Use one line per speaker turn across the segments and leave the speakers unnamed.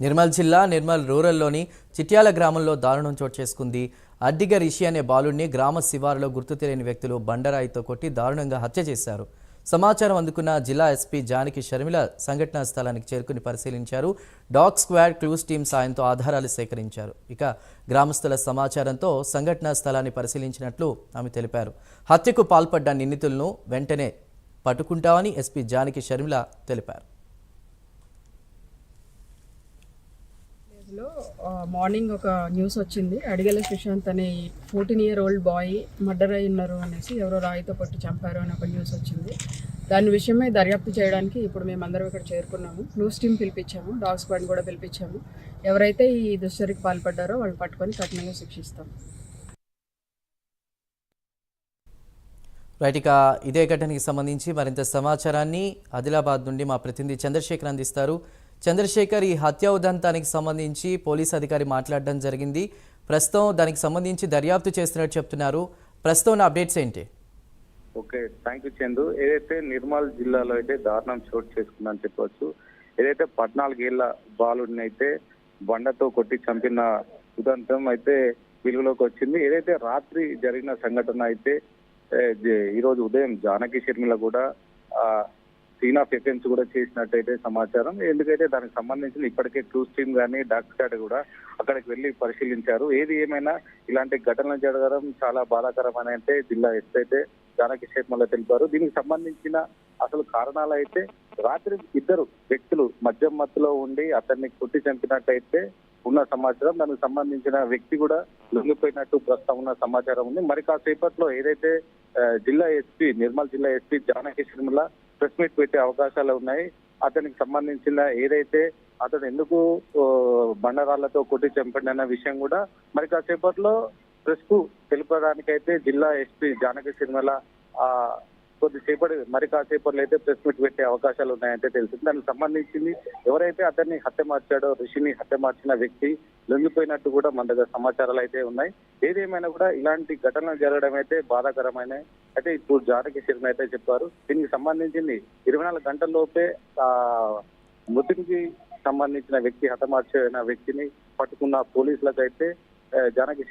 నిర్మల్ జిల్లా నిర్మల్ రూరల్లోని చిట్యాల గ్రామంలో దారుణం చోటు చేసుకుంది. అడ్డిగ రిషి అనే బాలుడిని గ్రామ శివారులో గుర్తు తెలియని వ్యక్తులు బండరాయితో కొట్టి దారుణంగా హత్య చేశారు. సమాచారం అందుకున్న జిల్లా ఎస్పీ జానకి షర్మిల సంఘటనా స్థలానికి చేరుకుని పరిశీలించారు. డాగ్ స్క్వాడ్ క్లూస్ టీం సాయంతో ఆధారాలు సేకరించారు. ఇక గ్రామస్తుల సమాచారంతో సంఘటనా స్థలాన్ని పరిశీలించినట్లు ఆమె తెలిపారు. హత్యకు పాల్పడ్డ నిందితులను వెంటనే పట్టుకుంటామని ఎస్పీ జానకి షర్మిల తెలిపారు.
లో మార్నింగ్ ఒక న్యూస్ వచ్చింది. అడిగల సుశాంత్ అనే fourteen year old boy murder అయి ఉన్నారు అనేసి ఎవరో రాయితో కొట్టి చంపారు అని ఒక న్యూస్ వచ్చింది. దాని విషయమై దర్యాప్తు చేయడానికి ఇప్పుడు మేమందరం ఇక్కడ చేరుకున్నాము. న్యూస్ టీం పిలిపించాము. డాగ్ స్క్వాడ్ కూడా పిలిపించాము. ఎవరైతే ఈ దుశ్చర్యకు పాల్పడ్డారో వాళ్ళు పట్టుకొని కఠినంగా శిక్షిస్తాం.
రైట్ ఇక ఇదే ఘటనకి సంబంధించి మరింత సమాచారాన్ని ఆదిలాబాద్ నుండి మా ప్రతినిధి చంద్రశేఖర్ అందిస్తారు. చంద్రశేఖర్ ఈ హత్య ఉదంతానికి సంబంధించి పోలీస్ అధికారి మాట్లాడడం జరిగింది. ప్రస్తుతం దానికి సంబంధించి దర్యాప్తు చేస్తున్నట్టు చెప్తున్నారు. ప్రస్తుతం అప్డేట్స్ ఏంటి?
Okay thank you Chandu. ఏదైతే నిర్మల్ జిల్లాలో అయితే దారుణం చోటు చేసుకుందని చెప్పవచ్చు ఏదైతే పద్నాలుగేళ్ళ బాలుడిని అయితే బండతో కొట్టి చంపిన ఉదంతం అయితే వెలుగులోకి వచ్చింది. ఏదైతే రాత్రి జరిగిన సంఘటన అయితే ఈరోజు ఈ రోజు ఉదయం జానకి షర్మిల కూడా సీన్ ఆఫ్ ఎఫెన్స్ కూడా చేసినట్టయితే సమాచారం. ఎందుకైతే దానికి సంబంధించిన ఇప్పటికే క్లూస్ టీమ్ కానీ డాక్టర్ స్క్వాడ్ కూడా అక్కడికి వెళ్ళి పరిశీలించారు. ఏది ఏమైనా ఇలాంటి ఘటనలు జరగడం చాలా బాధాకరం అని అంటే జిల్లా ఎస్పీ అయితే జానకి శర్మల తెలిపారు. దీనికి సంబంధించిన అసలు కారణాలు అయితే రాత్రి ఇద్దరు వ్యక్తులు మద్యం మత్తులో ఉండి అతన్ని కొట్టి చంపినట్టయితే ఉన్న సమాచారం. దానికి సంబంధించిన వ్యక్తి కూడా లొంగిపోయినట్టు ప్రస్తుతం ఉన్న సమాచారం ఉంది. మరి కాసేపట్లో ఏదైతే జిల్లా ఎస్పీ నిర్మల్ జిల్లా ఎస్పీ జానకి శర్మల ప్రెస్ మీట్ పెట్టే అవకాశాలు ఉన్నాయి. అతనికి సంబంధించిన ఏదైతే అతను ఎందుకు బండరాళ్ళతో కొట్టి చంపండి విషయం కూడా మరి కాసేపట్లో ప్రెస్కు తెలిపడానికైతే జిల్లా ఎస్పీ జానకి సిరిమల ఆ కొద్దిసేపటి మరి కాసేపట్లో అయితే ప్రెస్ మీట్ పెట్టే అవకాశాలు ఉన్నాయంటే తెలిసింది దానికి సంబంధించింది ఎవరైతే అతన్ని హత్య మార్చాడో ఋషిని హత్య మార్చిన వ్యక్తి లొంగిపోయినట్టు కూడా మన దగ్గర సమాచారాలు అయితే ఉన్నాయి. ఏదేమైనా కూడా ఇలాంటి ఘటనలు జరగడం అయితే బాధాకరమైన అయితే ఇప్పుడు జానకి శర్మ అయితే చెప్పారు దీనికి సంబంధించింది ఇరవై నాలుగు గంటల లోపే ఆ మృతికి సంబంధించిన వ్యక్తి హతమార్చిన వ్యక్తిని పట్టుకున్న పోలీసులకు అయితే ఆ, జానకి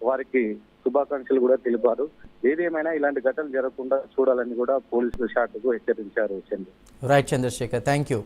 వారికి శుభాకాంక్షలు కూడా తెలిపారు. ఏదేమైనా ఇలాంటి ఘటనలు జరగకుండా చూడాలని కూడా పోలీసులు షాట్కు హెచ్చరించారు Chandra
right Chandrasekhar thank you